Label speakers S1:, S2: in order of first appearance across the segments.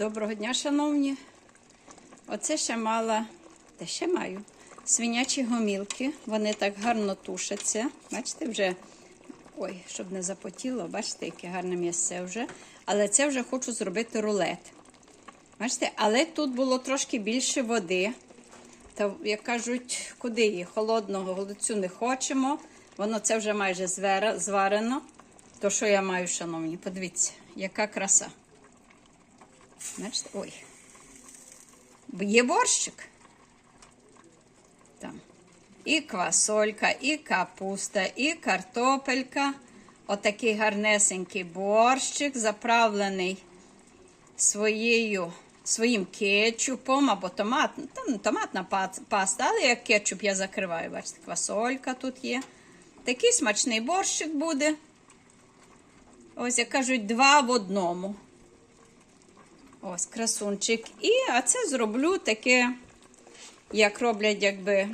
S1: Доброго дня, шановні. Оце ще мала, та ще маю. Свинячі гомілки. Вони так гарно тушаться. Бачите, вже. Ой, щоб не запотіло, бачите, яке гарне м'ясце вже. Але це вже хочу зробити рулет. Бачите, але тут було трошки більше води. Та, як кажуть, куди її? Холодного голодцю не хочемо. Воно це вже майже зварено. То, що я маю, шановні, подивіться, яка краса. Бачите, ой. Є борщик. Там. І квасолька, і капуста, і картопелька. Отакий гарнесенький борщик, заправлений своєю, своїм кетчупом або томат, там томатна паста, але як кетчуп я закриваю. Бачите, квасолька тут є. Такий смачний борщик буде. Ось, як кажуть, два в одному. Ось красунчик. І це зроблю таке, як роблять, якби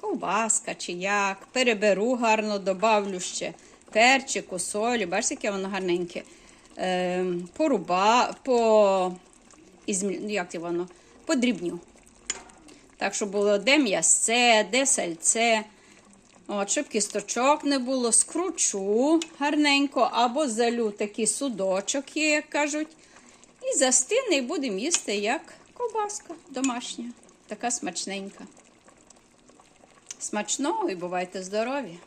S1: ковбаска чи як. Переберу гарно, добавлю ще перчику, солі. Бачите, яке воно гарненьке. Е, поруба, по ізмі- як воно? Подрібню. Так, щоб було де м'ясце, де сальце. От, щоб кісточок не було, скручу гарненько, або залю такий судочок є, як кажуть. І застине, і будемо їсти як ковбаска домашня. Така смачненька. Смачного і бувайте здорові!